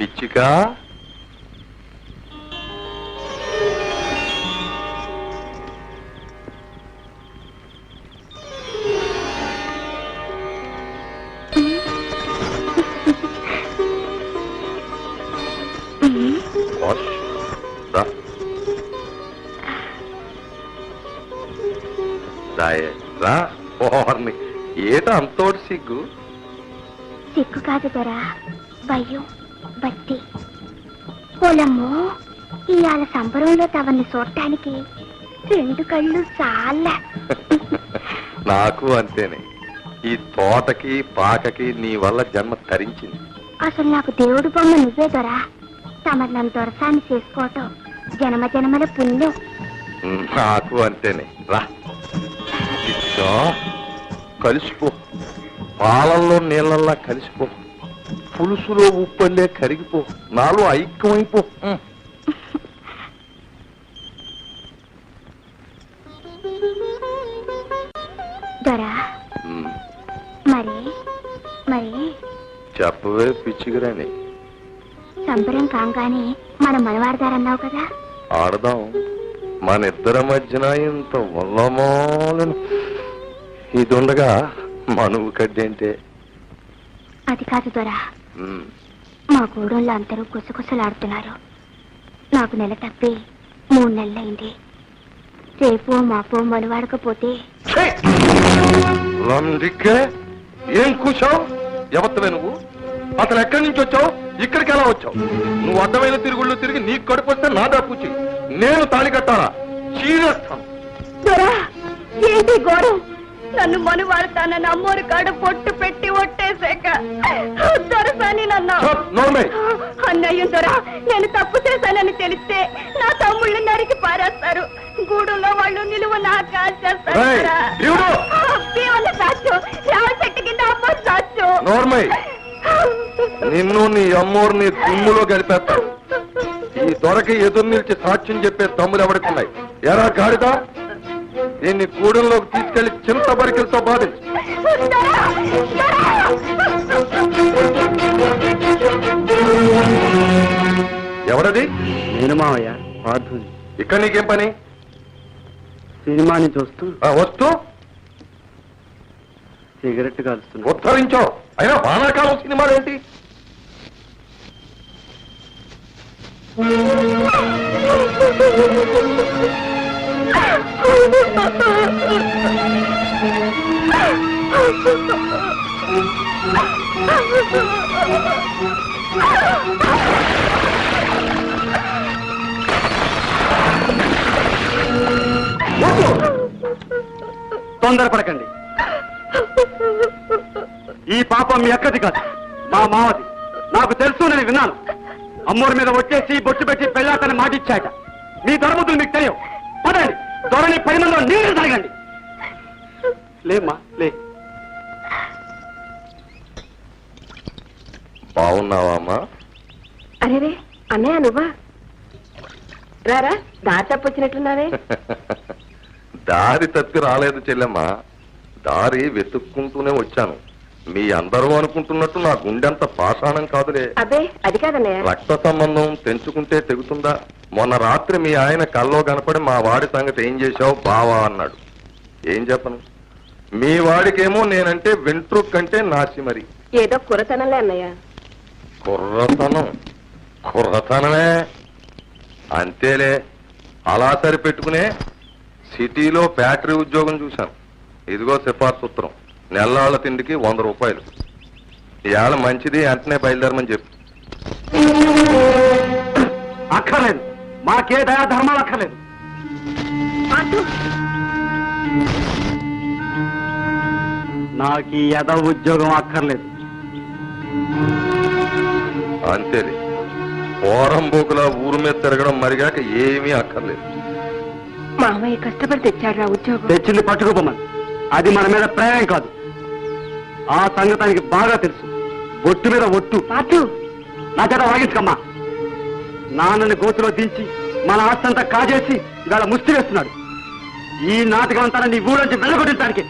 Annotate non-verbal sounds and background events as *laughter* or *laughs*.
పిచ్చిక? Wash. అంతోటి సిగ్గు? సిగ్గు కాదు దొరా భయం. బట్టి. పొలమ్మో ఇవాళ సంబరంలో తవన్ని చూడటానికి రెండు కళ్ళు చాలా. *laughs* నాకు అంతేనే. ఈ తోటకి పాకకి నీ వల్ల జన్మ తరించింది. అసలు నాకు దేవుడు బొమ్మ నువ్వే దొరా. తమరు నన్ను దొరసాన్ని చేసుకోవటం జన్మ జన్మల పుణ్యం. నాకు అంతేనే. రా. కలిసిపో. పాలల్లో నీళ్ళల్లా కలిసిపో. పులుసులో ఉప్పల్లే కరిగిపో నాలో ఐక్యమైపో ఉం. దొరా. ఉం. మరి మరి. చెప్పవే పిచ్చిగిరాని. సంబరం కాగానే మన మనవాడతారన్నావు కదా. ఆడదాం. మన ఇద్దరి మధ్యన ఇంత వల్లమాలను. ఇది ఉండగా మనువు కడ్డేంటే? అది కాదు దొరా. ఉం. మా గూడెంలో అందరూ గుసగుసలాడుతున్నారు. నాకు నెల తప్పి మూడు నెలలైంది రేపు మాపో మనవాడకపోతే ఏం కూర్చావు? ఎవత్తవే నువ్వు? అసలు ఎక్కడి నుంచి వచ్చావు? ఇక్కడికి ఎలా వచ్చావు? నువ్వు అడ్డమైన తిరుగుళ్ళు తిరిగి నీకు కడుపు వస్తే నా దాపుచ్చి నేను తాళి కట్టాలా? ఏంటి ఘోరం నన్ను మనువాడతానని అమ్మోరు కాడ పొట్టు పెట్టి ఒట్టేశాక. దొరసాని నన్ను చప్, నోర్మై. అన్నయ్య దొర నేను తప్పు చేశానని తెలిస్తే నా తమ్ముళ్ళు నరికి పారేస్తారు. గూడులో వాళ్ళు నిలువ నా కాల్చేస్తారు ఏయ్, దొరా. దేవుడు! దేవుళ్ళ సాచ్చు రావ చెట్టు కింద అమ్మ సాచ్చు నోర్మై. నిన్ను నీ అమ్మోరిని దుమ్ములో గడిపేస్తాను ఈ దొరకి ఎదురు నిలిచి సాక్ష్యం చెప్పే తమ్ములు ఎవరికి ఎరా గాడిదా? దీన్ని గూడెంలోకి తీసుకెళ్ళి చింత బరికలతో బాధించు. మావయ్య పార్థుని. ఇక్కడ నీకేం పని? సినిమాని చూస్తూ ఆ, వస్తూ? సిగరెట్ కాలుస్తున్నా. ఉద్ధరించో. అయినా వానాకాలం సినిమాలు ఏంటి? *laughs* తొందరపడకండి. ఈ పాపం మీ అక్కది కాదు మా మావది నాకు తెలుసు నేను విన్నాను. అమ్మోరి మీద వచ్చేసి బొట్టు పెట్టి పెళ్ళాతని మాటిచ్చాట. మీ ధర్మతులు మీకు తెలియవు. పదండి త్వరని పది మందిలో నీళ్ళు తాగండి. లేమ్మా లే. బాగున్నావా అమ్మా? అరేరే అన్నయ్య నువ్వా? రారా దారి తప్పొచ్చినట్లున్నావే. *laughs* దారి తప్పి రాలేదు చెల్లెమ్మ. దారి వెతుక్కుంటూనే వచ్చాను. మీ అందరూ అనుకుంటున్నట్టు నా గుండెంత పాషాణం కాదులే. అబ్బే అది కాదన్నయ్య. రక్త సంబంధం తెంచుకుంటే తెగుతుందా? మొన్న రాత్రి మీ ఆయన కల్లో కనపడి మా వాడి సంగతి ఏం చేశావు బావా అన్నాడు. ఏం చెప్పను? మీ వాడికేమో నేనంటే వెంట్రుక్ కంటే నాసి మరి. ఏదో కురతనంలే అన్నయ్య. కుర్రతనం? కుర్రతనమే? అంతేలే. అలా సరిపెట్టుకునే సిటీలో ఫ్యాక్టరీ ఉద్యోగం చూశాను. ఇదిగో సిఫార్సు ఉత్తరం. నెల్లాళ్ళ తిండికి వంద రూపాయలు. ఇవాళ మంచిది వెంటనే బయలుదేరమని చెప్పు. అక్కర్లేదు. మాకే దయా ధర్మాలు అక్కర్లేదు. నాకు ఈ యథ ఉద్యోగం అక్కర్లేదు. అంతేలే. పోరంబోకుల ఊరు మీద తిరగడం మరిగాక ఏమీ అక్కర్లేదు. మామయ్య కష్టపడి తెచ్చాడు రా ఉద్యోగం. తెచ్చింది పట్టుకోపోమని అది మన మీద ప్రేమ కాదు. ఆ సంగతానికి బాగా తెలుసు. బొట్టు మీద ఒట్టు. పాటు నా చేత వాగించకమ్మా. నాన్నని గోతులో దించి మన ఆస్తంతా కాజేసి ఇవాళ ముష్టి వేస్తున్నాడు. ఈ నాటకం అంతా నీ ఊళ్ళొంచి వెళ్ళగొట్టడానికి